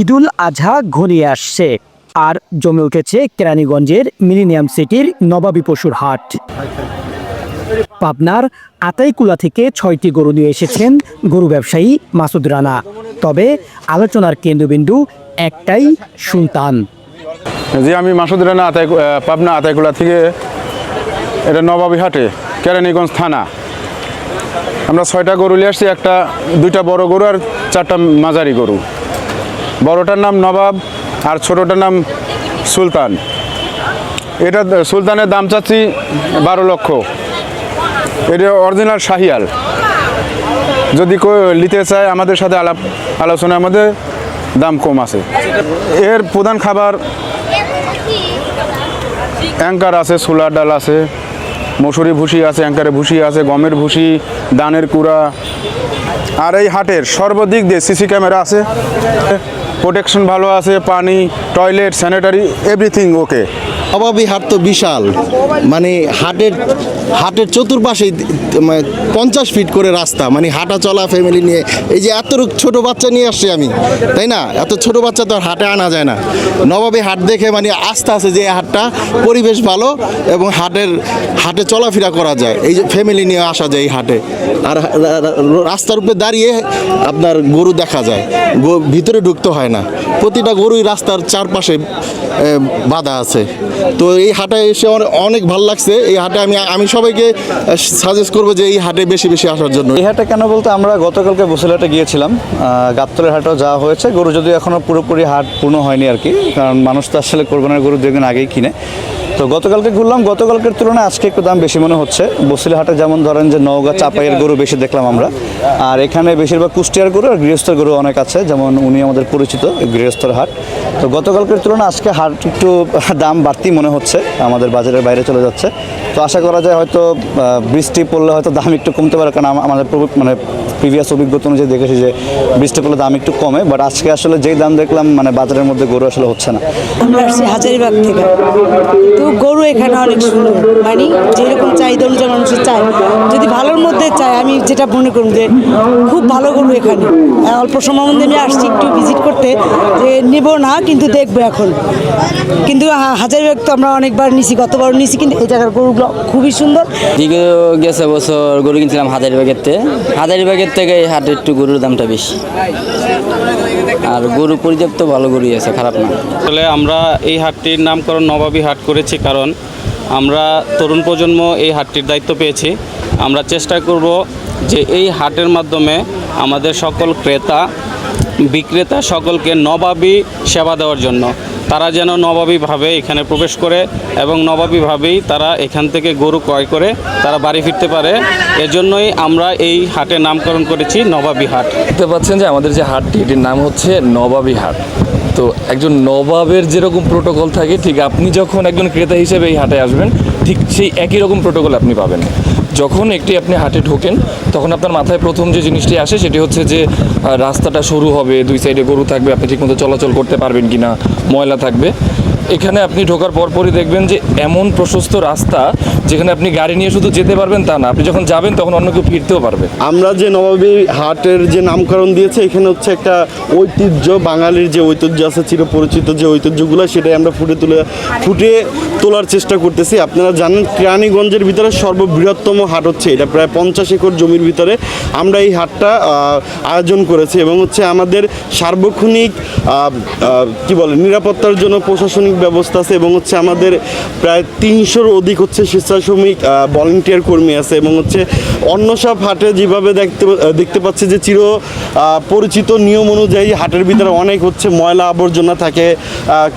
ঈদুল আজহা ঘনিয়ে আসছে আর জমে উঠেছে কেরানীগঞ্জের মিলিনিয়াম সিটির নবাবী পশুর হাট। পাবনার আতাইকুলা থেকে ছয়টি গরু নিয়ে এসেছেন গরু ব্যবসায়ী মাসুদ রানা। তবে আলোচনার কেন্দ্রবিন্দু একটাই সুলতান জি, আমি মাসুদ রানা আতাই পাবনা আতাইকুলা থেকে এটা নবাবী হাটে, কেরানীগঞ্জ থানা। আমরা ছয়টা গরু নিয়ে আসছি, একটা, দুইটা বড় গরু আর চারটা মাঝারি গরু। বড়টার নাম নবাব আর ছোটোটার নাম সুলতান। এটা সুলতানের দাম চাচ্ছি বারো লক্ষ। এটা অরিজিনাল শাহিয়াল। যদি কেউ নিতে চায় আমাদের সাথে আলাপ, আলোচনার মধ্যে দাম কম আছে। এর প্রধান খাবার অ্যাঙ্কার আছে সোলার ডাল আছে, মসুরি ভুসি আছে অ্যাঙ্কারে ভুসি আছে, গমের ভুসি, দানের কুড়া। আর এই হাটের সর্বদিক দিয়ে সিসি ক্যামেরা আছে। প্রোটেকশন ভালো আছে পানি টয়লেট স্যানিটারি এভরিথিং ওকে। অভাবী হাট তো বিশাল। মানে হাটের হাটের চতুর্পাশে মানে পঞ্চাশ ফিট করে রাস্তা মানে হাঁটা চলা ফ্যামিলি নিয়ে। এই যে এত ছোট বাচ্চা নিয়ে আসছি আমি, তাই না? এত ছোট বাচ্চা তো আর হাটে আনা যায় না। নবাবী হাট দেখে মানে আস্থা আছে যে হাটটা পরিবেশ ভালো এবং হাটের, হাটে চলাফেরা করা যায়। এই যে ফ্যামিলি নিয়ে আসা যায় এই হাটে। আর রাস্তার উপরে দাঁড়িয়ে আপনার গরু দেখা যায়। ভিতরে ঢুকতে হয় না। প্রতিটা গরুই রাস্তার চারপাশে বাধা আছে। তো এই হাটে এসে অনে- অনেক ভালো লাগছে। এই হাটে আমি আমি সবাইকে সাজেস্ট করব যে এই হাটে বেশি বেশি আসার জন্য। এই হাটে কেন বলতে আমরা গতকালকে বসিরহাটে গিয়েছিলাম। গাবতলের হাটেও যাওয়া হয়েছে। গরু যদি এখনও পুরোপুরি হাট পূর্ণ হয়নি আর কি, কারণ মানুষ তো আসলে কোরবানের গরু দুদিন আগেই কিনে। তো গতকালকে ঘুরলাম গতকালকের তুলনায় আজকে একটু দাম বেশি মনে হচ্ছে। বসিলা হাটে যেমন ধরেন যে নওগাঁ চাপাইয়ের গরু বেশি দেখলাম আমরা। আর এখানে বেশিরভাগ কুষ্টিয়ার গরু আর গৃহস্থর গরু অনেক আছে যেমন উনি আমাদের পরিচিত গৃহস্থর হাট। তো গতকালকের তুলনায় আজকে হাট একটু দাম বাড়তি মনে হচ্ছে আমাদের বাজারের বাইরে চলে যাচ্ছে। তো আশা করা যায় হয়তো বৃষ্টি পড়লে হয়তো দাম একটু কমতে পারে কারণ আমাদের প্রবি- মানে প্রিভিয়াস অভিজ্ঞতা অনুযায়ী দেখেছি যে বৃষ্টি পড়লে দাম একটু কমে বাট আজকে আসলে যেই দাম দেখলাম মানে বাজারের মধ্যে গরু আসলে হচ্ছে না। আমরা হাজারিবাগ থেকে। তো গরু এখানে অনেক সুন্দর। মানে যেরকম চাহিদা অনুযায়ী মানুষের চায় যদি ভালোর মধ্যে চায় আমি যেটা মনে করুন যে খুব ভালো গরু এখানে। অল্প সময়ের মধ্যে আমি আসছি একটু ভিজিট করতে। যে নেব না, কিন্তু দেখব এখন। কিন্তু হাজারিবাগ তো আমরা অনেকবার নিছি গতবার নিছি, কিন্তু এই জায়গার গরুগুলো খুবই সুন্দর। দিকে গেছে বছর গরু কিনছিলাম হাজারিবাগের থেকে হাজারিবাগের থেকে হাটে একটু গরুর দামটা বেশি। আর গরু পর্যাপ্ত ভালো গরুই আছে, খারাপ না। আসলে আমরা এই হাটটির নামকরণ নবাবী হাট করেছি কারণ আমরা তরুণ প্রজন্ম এই হাটটির দায়িত্ব পেয়েছি। আমরা চেষ্টা করব যে এই হাটের মাধ্যমে আমাদের সকল ক্রেতা, বিক্রেতা সকলকে নবাবী সেবা দেওয়ার জন্য। তারা যেন নবাবীভাবে এখানে প্রবেশ করে এবং নবাবীভাবেই তারা এখান থেকে গরু ক্রয় করে তারা বাড়ি ফিরতে পারে। এজন্যই আমরা এই হাটের নামকরণ করেছি নবাবী হাট দেখতে পাচ্ছেন যে আমাদের যে হাটটি, এটির নাম হচ্ছে নবাবী হাট তো একজন নবাবের যেরকম প্রোটোকল থাকে, ঠিক আপনি যখন একজন ক্রেতা হিসেবে এই হাটে আসবেন, ঠিক সেই একই রকম প্রোটোকল আপনি পাবেন। যখন একটি আপনি হাটে ঢোকেন, তখন আপনার মাথায় প্রথম যে জিনিসটি আসে সেটি হচ্ছে যে রাস্তাটা সরু হবে, দুই সাইডে গরু থাকবে, আপনি ঠিকমতো চলাচল করতে পারবেন কি না ময়লা থাকবে। এখানে আপনি ঢোকার পরপরই দেখবেন যে এমন প্রশস্ত রাস্তা যেখানে আপনি গাড়ি নিয়ে শুধু যেতে পারবেন তা না। আপনি যখন যাবেন তখন অন্য কেউ ফিরতেও পারবে। আমরা যে নবাবী হাটের যে নামকরণ দিয়েছে, এখানে হচ্ছে একটা ঐতিহ্য, বাঙালির যে ঐতিহ্য আছে, চিরপরিচিত যে ঐতিহ্যগুলো, সেটাই আমরা ফুটে তুলে, ফুটে তোলার চেষ্টা করতেছি। আপনারা জানেন, কেরানীগঞ্জের ভিতরে সর্ববৃহত্তম হাট হচ্ছে এটা। প্রায় পঞ্চাশ একর জমির ভিতরে আমরা এই হাটটা আয়োজন করেছি এবং হচ্ছে আমাদের সার্বক্ষণিক কি বলে, নিরাপত্তার জন্য প্রশাসনিক ব্যবস্থা আছে এবং হচ্ছে আমাদের প্রায় তিনশোর অধিক হচ্ছে স্বেচ্ছাশ্রমিক ভলেন্টিয়ার কর্মী আছে এবং হচ্ছে অন্য সব হাটে যেভাবে দেখতে দেখতে পাচ্ছি যে চির পরিচিত নিয়ম অনুযায়ী হাটের ভিতরে অনেক হচ্ছে ময়লা আবর্জনা থাকে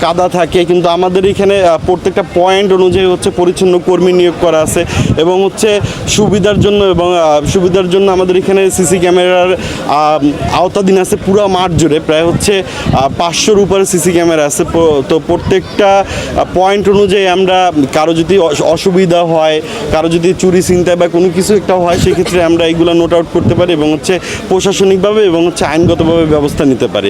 কাদা থাকে, কিন্তু আমাদের এখানে প্রত্যেকটা পয়েন্ট অনুযায়ী হচ্ছে পরিচ্ছন্ন কর্মী নিয়োগ করা আছে এবং হচ্ছে সুবিধার জন্য এবং সুবিধার জন্য আমাদের এখানে সিসি ক্যামেরার আওতাধীন আছে পুরো মাঠ জুড়ে, প্রায় হচ্ছে পাঁচশোর উপরে সিসি ক্যামেরা আছে তো তো প্রত্যেকটা পয়েন্ট অনুযায়ী আমরা কারও যদি অসুবিধা হয়, কারও যদি চুরি চিন্তায় বা কোনো কিছু একটা হয়, সেক্ষেত্রে আমরা এইগুলো নোট আউট করতে পারি এবং হচ্ছে প্রশাসনিকভাবে এবং হচ্ছে আইনগতভাবে ব্যবস্থা নিতে পারি।